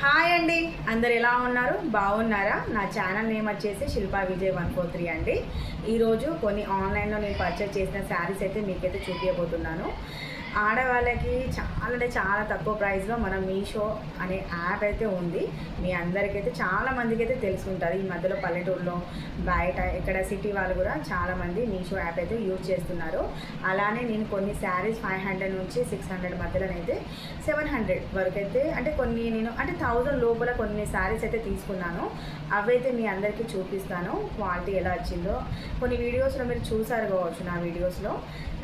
Hi అండి. అందరు ఎలా ఉన్నారు? బాగున్నారా? నా ఛానల్ నేమ్ వచ్చేసి Shilpa Vijay one four three అండి. ఈరోజు కొన్ని ఆన్లైన్లో నేను పర్చేస్ చేసిన శారీస్ అయితే మీకైతే చూపించబోతున్నాను ఆడవాళ్ళకి చాలా అంటే చాలా తక్కువ ప్రైస్లో మన మీషో అనే యాప్ అయితే ఉంది. మీ అందరికైతే చాలా మందికి అయితే తెలుసుకుంటుంది ఈ మధ్యలో పల్లెటూరులో బయట ఇక్కడ సిటీ వాళ్ళు కూడా చాలామంది మీషో యాప్ అయితే యూజ్ చేస్తున్నారు. అలానే నేను కొన్ని శారీస్ ఫైవ్ హండ్రెడ్ నుంచి సిక్స్ హండ్రెడ్ మధ్యలోనైతే సెవెన్ హండ్రెడ్ వరకు అయితే అంటే కొన్ని నేను అంటే థౌజండ్ లోపల కొన్ని శారీస్ అయితే తీసుకున్నాను. అవైతే మీ అందరికీ చూపిస్తాను. క్వాలిటీ ఎలా వచ్చిందో. కొన్ని వీడియోస్లో మీరు చూసారు కావచ్చు నా వీడియోస్లో.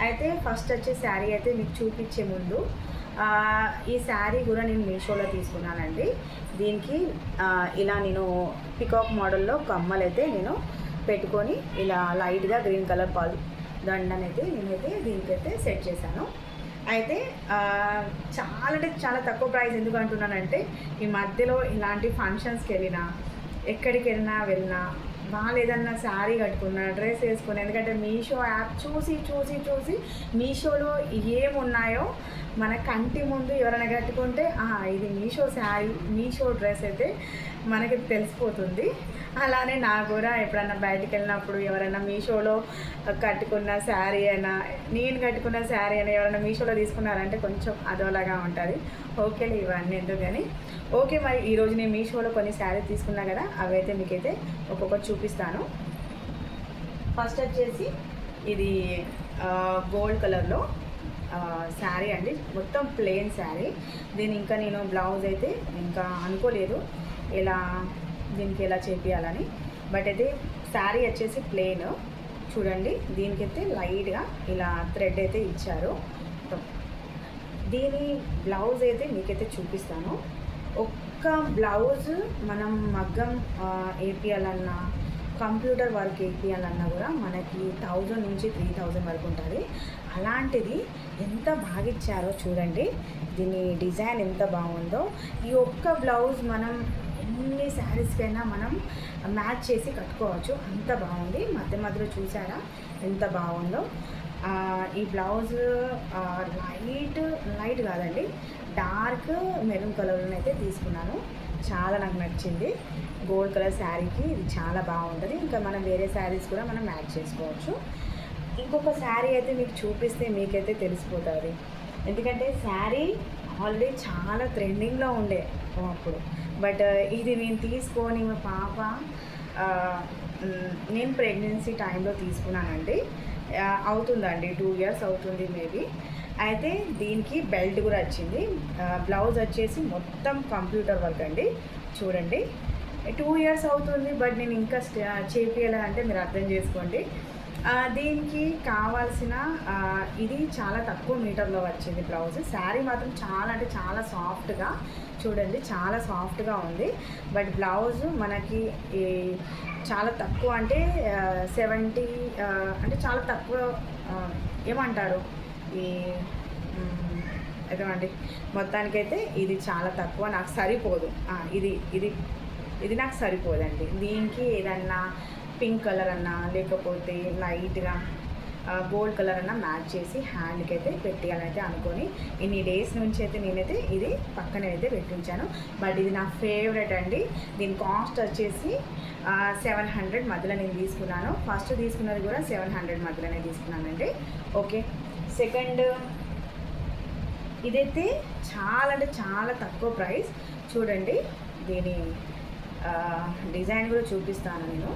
అయితే ఫస్ట్ వచ్చే శారీ అయితే మీకు చూపించే ముందు ఈ శారీ కూడా నేను మీషోలో తీసుకున్నానండి. దీనికి ఇలా నేను పికాక్ మోడల్లో కమ్మలు అయితే నేను పెట్టుకొని ఇలా లైట్గా గ్రీన్ కలర్ పాలు దండనైతే నేనైతే దీనికైతే సెట్ చేశాను. అయితే చాలా అంటే చాలా తక్కువ ప్రైస్ ఎందుకు అంటున్నానంటే ఈ మధ్యలో ఇలాంటి ఫంక్షన్స్కి వెళ్ళినా ఎక్కడికి వెళ్ళినా వెళ్ళినా వాళ్ళు ఏదన్నా శారీ కట్టుకున్నా డ్రెస్ వేసుకున్నా. ఎందుకంటే మీషో యాప్ చూసి చూసి చూసి మీషోలో ఏమున్నాయో మన కంటి ముందు ఎవరైనా కట్టుకుంటే ఇది మీషో శారీ మీషో డ్రెస్ అయితే మనకి తెలిసిపోతుంది. అలానే నా కూడా ఎప్పుడన్నా బయటికి వెళ్ళినప్పుడు ఎవరైనా మీషోలో కట్టుకున్న శారీ అయినా నేను కట్టుకున్న శారీ అయినా ఎవరైనా మీషోలో తీసుకున్నారంటే కొంచెం అదోలాగా ఉంటుంది. ఓకేలే ఇవన్నీ ఎందుకు కానీ ఓకే మరి ఈరోజు నేను మీషోలో కొన్ని శారీ తీసుకున్నా కదా అవైతే మీకైతే ఒక్కొక్కటి చూపిస్తాను. ఫస్ట్ వచ్చేసి ఇది గోల్డ్ కలర్లో శారీ అండి. మొత్తం ప్లెయిన్ శారీ. దీని ఇంకా నేను బ్లౌజ్ అయితే ఇంకా అనుకోలేదు. ఎలా దీనికి ఎలా చేపియాలని. బట్ అయితే శారీ వచ్చేసి ప్లెయిన్. చూడండి దీనికైతే లైట్గా ఇలా థ్రెడ్ అయితే ఇచ్చారు. దీని బ్లౌజ్ అయితే మీకైతే చూపిస్తాను. ఒక్క బ్లౌజ్ మనం మగ్గం వేపియాలన్నా కంప్యూటర్ వర్క్ వేపియాలన్నా కూడా మనకి థౌజండ్ నుంచి త్రీ థౌజండ్ వరకు ఉంటుంది. అలాంటిది ఎంత బాగా ఇచ్చారో చూడండి. దీని డిజైన్ ఎంత బాగుందో. ఈ ఒక్క బ్లౌజ్ మనం అన్ని శారీస్కైనా మనం మ్యాచ్ చేసి కట్టుకోవచ్చు. అంత బాగుంది. మధ్య మధ్యలో చూసారా? ఎంత బాగుందో. ఈ బ్లౌజ్ లైట్ లైట్ కాదండి. డార్క్ మెరూన్ కలర్లో అయితే తీసుకున్నాను. చాలా నాకు నచ్చింది. గోల్డ్ కలర్ శారీకి ఇది చాలా బాగుంటుంది. ఇంకా మనం వేరే శారీస్ కూడా మనం మ్యాచ్ చేసుకోవచ్చు. ఇంకొక శారీ అయితే మీకు చూపిస్తే మీకైతే తెలిసిపోతుంది. ఎందుకంటే శారీ ఆల్రెడీ చాలా ట్రెండింగ్లో ఉండే అప్పుడు. బట్ ఇది నేను తీసుకొని మా పాప నేను ప్రెగ్నెన్సీ టైంలో తీసుకున్నానండి. అవుతుందండి టూ ఇయర్స్ అవుతుంది మేబీ. అయితే దీనికి బెల్ట్ కూడా వచ్చింది. బ్లౌజ్ వచ్చేసి మొత్తం కంప్యూటర్ వర్క్ అండి. చూడండి. టూ ఇయర్స్ అవుతుంది బట్ నేను ఇంకా చేపియాలంటే మీరు అర్థం చేసుకోండి. దీనికి కావాల్సిన ఇది చాలా తక్కువ మీటర్లో వచ్చింది బ్లౌజ్. శారీ మాత్రం చాలా అంటే చాలా సాఫ్ట్గా చూడండి చాలా సాఫ్ట్గా ఉంది. బట్ బ్లౌజ్ మనకి ఈ చాలా తక్కువ అంటే సెవెంటీ అంటే చాలా తక్కువ ఏమంటారు? ఈ ఏమండి? మొత్తానికైతే ఇది చాలా తక్కువ నాకు సరిపోదు. ఇది ఇది ఇది నాకు సరిపోదండి. దీనికి ఏదన్నా పింక్ కలర్ అన్నా లేకపోతే లైట్గా గోల్డ్ కలర్ అన్నా మ్యాచ్ చేసి హ్యాండ్కి అయితే పెట్టాలనైతే అనుకొని ఇన్ని డేస్ నుంచి అయితే నేనైతే ఇది పక్కన అయితే పెట్టించాను. బట్ ఇది నా ఫేవరెట్ అండి. దీని కాస్ట్ వచ్చేసి సెవెన్ హండ్రెడ్ మధ్యలో నేను తీసుకున్నాను. ఫస్ట్ తీసుకున్నది కూడా సెవెన్ హండ్రెడ్ మధ్యలోనే తీసుకున్నానండి. ఓకే సెకండ్ ఇదైతే చాలా అంటే చాలా తక్కువ ప్రైస్ చూడండి దీని డిజైన్ కూడా చూపిస్తాను నేను.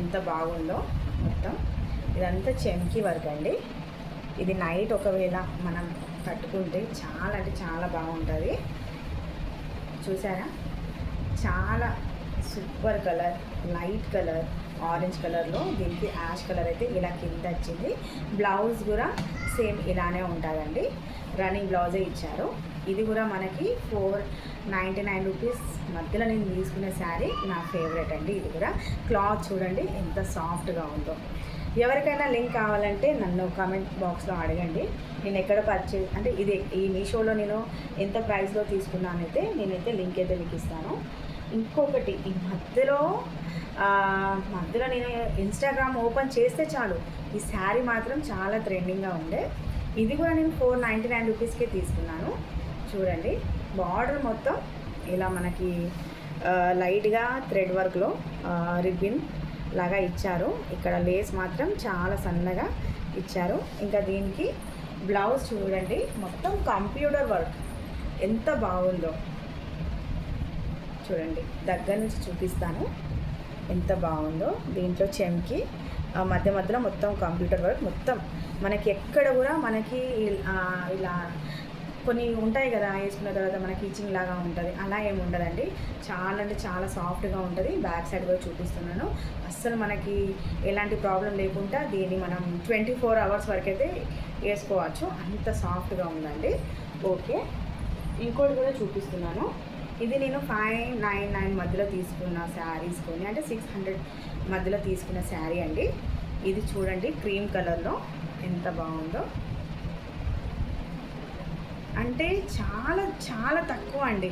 ఎంత బాగుందో మొత్తం. ఇదంతా చెంకి వర్క్ అండి. ఇది నైట్ ఒకవేళ మనం కట్టుకుంటే చాలా అంటే చాలా బాగుంటుంది. చూసారా? చాలా super colour light colour orange కలర్లో దీనికి యాష్ కలర్ అయితే ఇలా కింద వచ్చింది. బ్లౌజ్ కూడా సేమ్ ఇలానే ఉంటుందండి. రన్నింగ్ బ్లౌజే ఇచ్చారు. ఇది కూడా మనకి ఫోర్ నైంటీ నైన్ రూపీస్ మధ్యలో నేను తీసుకునే శారీ నా ఫేవరెట్ అండి ఇది కూడా. క్లాత్ చూడండి ఎంత సాఫ్ట్గా ఉందో. ఎవరికైనా లింక్ కావాలంటే నన్ను కామెంట్ బాక్స్లో అడగండి. నేను ఎక్కడ పర్చేజ్ అంటే ఇది ఈ మీషోలో నేను ఎంత ప్రైస్లో తీసుకున్నానైతే నేనైతే లింక్ అయితే మీకు ఇస్తాను. ఇంకొకటి ఈ మధ్యలో మధ్యలో నేను ఇన్స్టాగ్రామ్ ఓపెన్ చేస్తే చాలు. ఈ శారీ మాత్రం చాలా ట్రెండింగ్గా ఉండే. ఇది కూడా నేను ఫోర్ నైంటీ నైన్ రూపీస్కే తీసుకున్నాను. చూడండి. బార్డర్ మొత్తం ఇలా మనకి లైట్గా థ్రెడ్ వర్క్లో రిబ్బిన్ లాగా ఇచ్చారు. ఇక్కడ లేస్ మాత్రం చాలా సన్నగా ఇచ్చారు. ఇంకా దీనికి బ్లౌజ్ చూడండి. మొత్తం కంప్యూటర్ వర్క్. ఎంత బాగుందో. చూడండి. దగ్గర నుంచి చూపిస్తాను. ఎంత బాగుందో. దీంట్లో చెంకి మధ్య మధ్యలో మొత్తం కంప్యూటర్ వర్క్ మొత్తం. మనకి ఎక్కడ కూడా మనకి ఇలా కొన్ని ఉంటాయి కదా వేసుకున్న తర్వాత మనకి కిచింగ్ లాగా ఉంటుంది. అలా ఏమి ఉండదండి. చాలా అంటే చాలా సాఫ్ట్గా ఉంటుంది. బ్యాక్ సైడ్ కూడా చూపిస్తున్నాను. అస్సలు మనకి ఎలాంటి ప్రాబ్లం లేకుండా దీన్ని మనం ట్వంటీ ఫోర్ అవర్స్ వరకు అయితే వేసుకోవచ్చు. అంత సాఫ్ట్గా ఉందండి. ఓకే ఇంకోటి కూడా చూపిస్తున్నాను. ఇది నేను ఫైవ్ నైన్ నైన్ మధ్యలో తీసుకున్న శారీస్ కొని అంటే సిక్స్ హండ్రెడ్ మధ్యలో తీసుకున్న శారీ అండి. ఇది చూడండి క్రీమ్ కలర్లో ఎంత బాగుందో. అంటే చాలా చాలా తక్కువ అండి.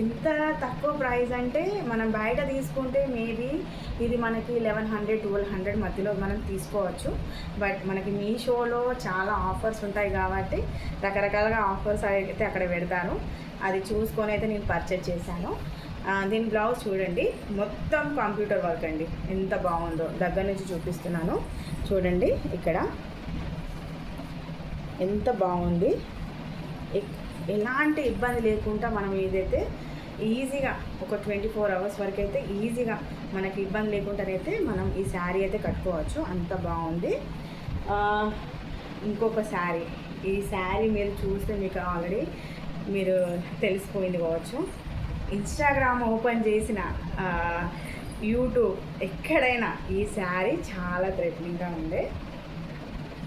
ఇంత తక్కువ ప్రైస్ అంటే మనం బయట తీసుకుంటే మేబీ ఇది మనకి లెవెన్ హండ్రెడ్ ట్వెల్వ్ హండ్రెడ్ మధ్యలో మనం తీసుకోవచ్చు. బట్ మనకి మీషోలో చాలా ఆఫర్స్ ఉంటాయి కాబట్టి రకరకాలుగా ఆఫర్స్ అయితే అక్కడ పెడతాను అది చూసుకొని అయితే నేను పర్చేజ్ చేశాను. దీని బ్లౌజ్ చూడండి. మొత్తం కంప్యూటర్ వర్క్ అండి. ఎంత బాగుందో దగ్గర నుంచి చూపిస్తున్నాను. చూడండి ఇక్కడ. ఎంత బాగుంది. ఎలాంటి ఇబ్బంది లేకుండా మనం ఏదైతే ఈజీగా ఒక ట్వంటీ ఫోర్ అవర్స్ వరకు అయితే ఈజీగా మనకి ఇబ్బంది లేకుండానైతే మనం ఈ శారీ అయితే కట్టుకోవచ్చు. అంత బాగుంది. ఇంకొక శారీ. ఈ శారీ మీరు చూస్తే మీకు ఆల్రెడీ మీరు తెలిసిపోయింది కావచ్చు. ఇన్స్టాగ్రామ్ ఓపెన్ చేసిన యూట్యూబ్ ఎక్కడైనా ఈ శారీ చాలా థ్రెటనింగ్గా ఉండే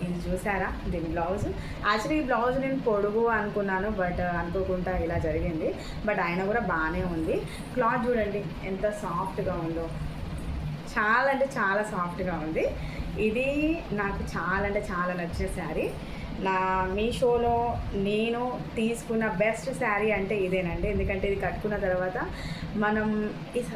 ఇది చూసారా? దీని బ్లౌజ్. యాక్చువల్లీ ఈ బ్లౌజ్ నేను పొడుగు అనుకున్నాను బట్ అనుకోకుండా ఇలా జరిగింది. బట్ అయినా కూడా బాగానే ఉంది. క్లాత్ చూడండి ఎంత సాఫ్ట్గా ఉందో. చాలా అంటే చాలా సాఫ్ట్గా ఉంది. ఇది నాకు చాలా అంటే చాలా నచ్చిన శారీ. నా మీషోలో నేను తీసుకున్న బెస్ట్ శారీ అంటే ఇదేనండి. ఎందుకంటే ఇది కట్టుకున్న తర్వాత మనం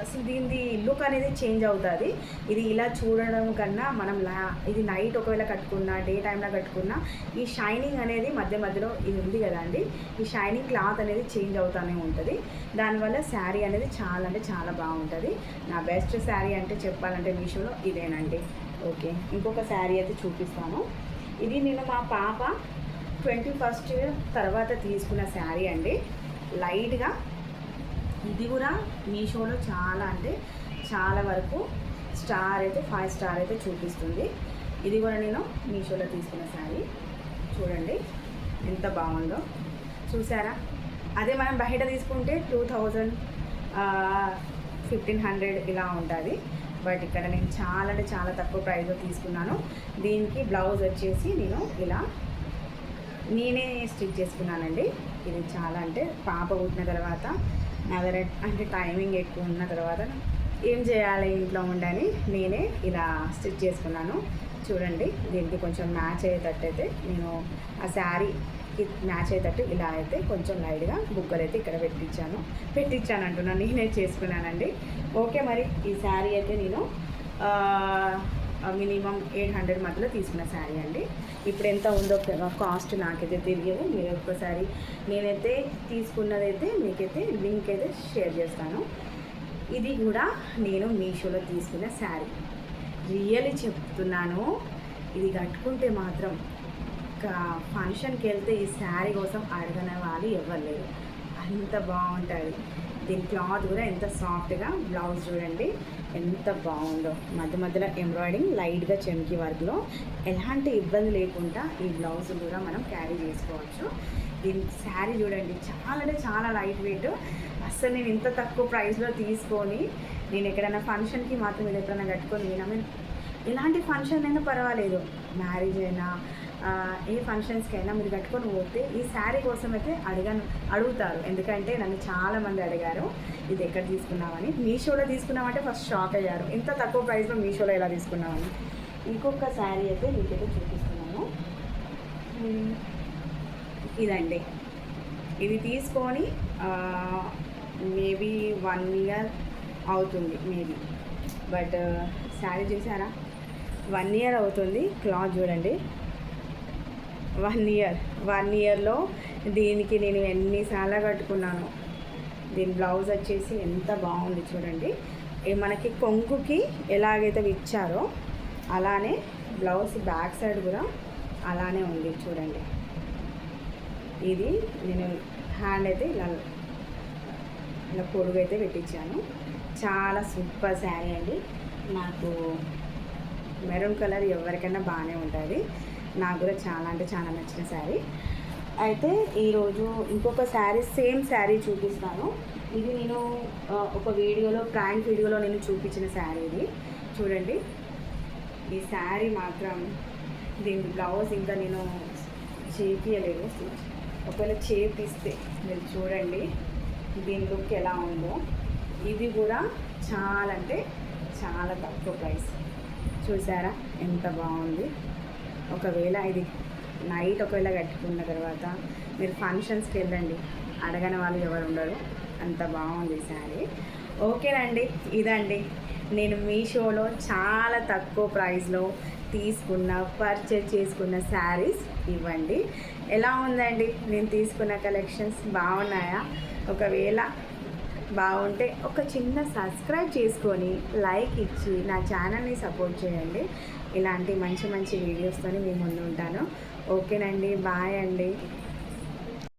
అసలు దీని లుక్ అనేది చేంజ్ అవుతుంది. ఇది ఇలా చూడడం కన్నా మనం లా ఇది నైట్ ఒకవేళ కట్టుకున్నా డే టైంలో కట్టుకున్నా ఈ షైనింగ్ అనేది మధ్య మధ్యలో ఇది ఉంది కదా అండి. ఈ షైనింగ్ క్లాత్ అనేది చేంజ్ అవుతూనే ఉంటుంది. దానివల్ల శారీ అనేది చాలా అంటే చాలా బాగుంటుంది. నా బెస్ట్ శారీ అంటే చెప్పాలంటే మీషోలో ఇదేనండి. ఓకే. ఇంకొక శారీ అయితే చూపిస్తాను. ఇది నేను మా పాప ట్వంటీ ఫస్ట్ తర్వాత తీసుకున్న శారీ అండి. లైట్గా. ఇది కూడా మీషోలో చాలా అంటే చాలా వరకు స్టార్ అయితే ఫైవ్ స్టార్ అయితే చూపిస్తుంది. ఇది కూడా నేను మీషోలో తీసుకున్న శారీ. చూడండి ఎంత బాగుందో. చూసారా? అదే మనం బయట తీసుకుంటే టూ థౌజండ్ ఫిఫ్టీన్ హండ్రెడ్ ఇలా ఉంటుంది. బట్ ఇక్కడ నేను చాలా అంటే చాలా తక్కువ ప్రైస్లో తీసుకున్నాను. దీనికి బ్లౌజ్ వచ్చేసి నేను ఇలా నేనే స్టిచ్ చేసుకున్నానండి. ఇది చాలా అంటే పాప పుట్టిన తర్వాత నా దగ్గర అంటే టైమింగ్ ఎక్కువ ఉన్న తర్వాత ఏం చేయాలి ఇంట్లో ఉండని నేనే ఇలా స్టిచ్ చేసుకున్నాను. చూడండి దీనికి కొంచెం మ్యాచ్ అయ్యేటట్టు అయితే నేను ఆ శారీ మ్యాచ్ అయ్యేటట్టు ఇలా అయితే కొంచెం లైట్గా బుగ్గలు అయితే ఇక్కడ పెట్టించాను పెట్టించాను అంటున్నాను నేనే చేసుకున్నానండి. ఓకే మరి ఈ శారీ అయితే నేను మినిమం ఎయిట్ హండ్రెడ్ మధ్యలో తీసుకున్న శారీ అండి. ఇప్పుడు ఎంత ఉందో కాస్ట్ నాకైతే తెలియదు. మీరు ఒక్కసారి నేనైతే తీసుకున్నదైతే మీకైతే లింక్ అయితే షేర్ చేస్తాను. ఇది కూడా నేను మీషోలో తీసుకున్న శారీ. రియల్లీ చెప్తున్నాను ఇది కట్టుకుంటే మాత్రం ఫంక్షన్కి వెళ్తే ఈ శారీ కోసం అడగనే వాళ్ళు ఎవరు లేరు. అంత బాగుంటుంది. దీని క్లాత్ కూడా ఎంత సాఫ్ట్గా బ్లౌజ్ చూడండి ఎంత బాగుందో. మధ్య మధ్యలో ఎంబ్రాయిడింగ్ లైట్గా చెంకి వర్క్లో. ఎలాంటి ఇబ్బంది లేకుండా ఈ బ్లౌజ్ కూడా మనం క్యారీ చేసుకోవచ్చు. దీని శారీ చూడండి చాలా అంటే చాలా లైట్ వెయిట్. అస్సలు నేను ఇంత తక్కువ ప్రైస్లో తీసుకొని నేను ఎక్కడైనా ఫంక్షన్కి మాత్రం ఇది ఎప్పుడైనా కట్టుకొని నేను ఎలాంటి ఫంక్షన్ అయినా పర్వాలేదు. మ్యారేజ్ అయినా ఏ ఫంక్షన్స్కి అయినా మీరు కట్టుకొని పోతే ఈ శారీ కోసం అయితే అడగను అడుగుతారు. ఎందుకంటే నన్ను చాలామంది అడిగారు ఇది ఎక్కడ తీసుకున్నామని మీషోలో తీసుకున్నామంటే ఫస్ట్ షాక్ అయ్యారు. ఇంత తక్కువ ప్రైస్లో మీషోలో ఎలా తీసుకున్నామని ఇంకొక శారీ అయితే మీకైతే చూపిస్తున్నాను. ఇదండి. ఇది తీసుకొని మేబీ వన్ ఇయర్ అవుతుంది మేబీ. బట్ శారీ చూసారా? వన్ ఇయర్ అవుతుంది క్లాత్ చూడండి. One year. వన్ ఇయర్లో దీనికి నేను ఎన్నిసార్లు కట్టుకున్నాను. దీని బ్లౌజ్ వచ్చేసి ఎంత బాగుంది చూడండి. మనకి కొంగుకి ఎలాగైతే ఇచ్చారో అలానే బ్లౌజ్ బ్యాక్ సైడ్ కూడా అలానే ఉంది చూడండి. ఇది నేను హ్యాండ్ అయితే ఇలా ఇలా పొడుగు అయితే పెట్టించాను. చాలా సూపర్ శారీ అండి. నాకు మెరూన్ కలర్ ఎవరికైనా బాగానే ఉంటుంది. నాకు కూడా చాలా అంటే చాలా నచ్చిన శారీ. అయితే ఈరోజు ఇంకొక శారీ సేమ్ శారీ చూపిస్తాను. ఇది నేను ఒక వీడియోలో ప్రాంక్ వీడియోలో నేను చూపించిన శారీ ఇది. చూడండి. ఈ శారీ మాత్రం దీని బ్లౌజ్ ఇంకా నేను చేపియలేదు. ఒకవేళ చేపిస్తే మీరు చూడండి దీని లుక్ ఎలా ఉందో. ఇది కూడా చాలా అంటే చాలా తక్కువ ప్రైస్. చూసారా? ఎంత బాగుంది. ఒకవేళ ఇది నైట్ ఒకవేళ కట్టుకున్న తర్వాత మీరు ఫంక్షన్స్కి వెళ్ళండి. అడగని వాళ్ళు ఎవరు ఉండరు. అంత బాగుంది శారీ. ఓకేనండి ఇదండి. నేను మీషోలో చాలా తక్కువ ప్రైస్లో తీసుకున్న పర్చేజ్ చేసుకున్న శారీస్ ఇవ్వండి. ఎలా ఉందండి? నేను తీసుకున్న కలెక్షన్స్ బాగున్నాయా? ఒకవేళ బాగుంటే ఒక చిన్న సబ్స్క్రైబ్ చేసుకొని లైక్ ఇచ్చి నా ఛానల్ని సపోర్ట్ చేయండి. ఇలాంటి మంచి మంచి వీడియోస్తో మీ ముందు ఉంటాను ఓకేనండి బాయ్ అండి.